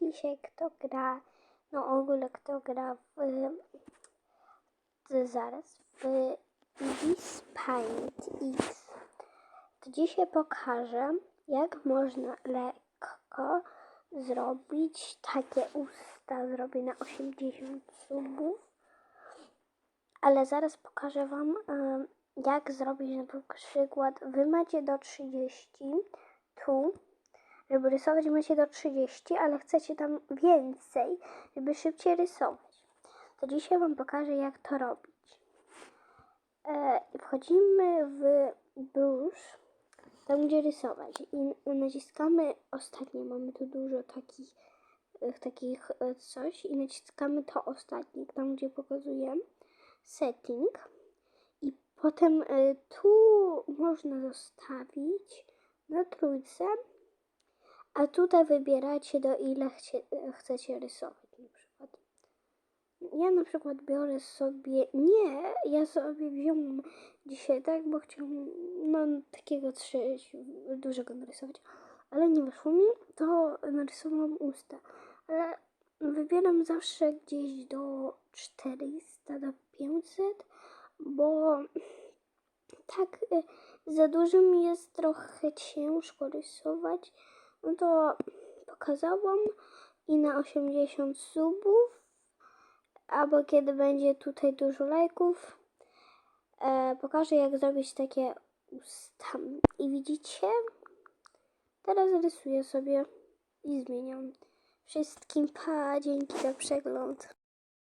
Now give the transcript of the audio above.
dzisiaj kto gra, no ogólnie kto gra w, w zaraz, w This Paint X, to dzisiaj pokażę, jak można lekko zrobić takie usta, zrobię na 80 subów, ale zaraz pokażę Wam, em, jak zrobić na przykład, Wy macie do 30, tu, żeby rysować macie do 30, ale chcecie tam więcej, żeby szybciej rysować. To dzisiaj Wam pokażę, jak to robić. E, wchodzimy w brush, tam gdzie rysować i naciskamy ostatnie, mamy tu dużo takich, e, takich e, coś i naciskamy to ostatnie, tam gdzie pokazuję setting i potem e, tu można zostawić na trójce, a tutaj wybieracie do ile chcie, chcecie rysować na przykład. Ja na przykład biorę sobie, nie, ja sobie wziąłem dzisiaj tak, bo chciałam no, takiego trzy, dużego narysować, ale nie wyszło mi, to narysowałam usta, ale wybieram zawsze gdzieś do 400, do 500, bo tak y, za dużym jest trochę ciężko rysować, no to pokazałam i na 80 subów, albo kiedy będzie tutaj dużo lajków, e, pokażę jak zrobić takie usta. I widzicie? Teraz rysuję sobie i zmieniam. Wszystkim pa, dzięki za przegląd.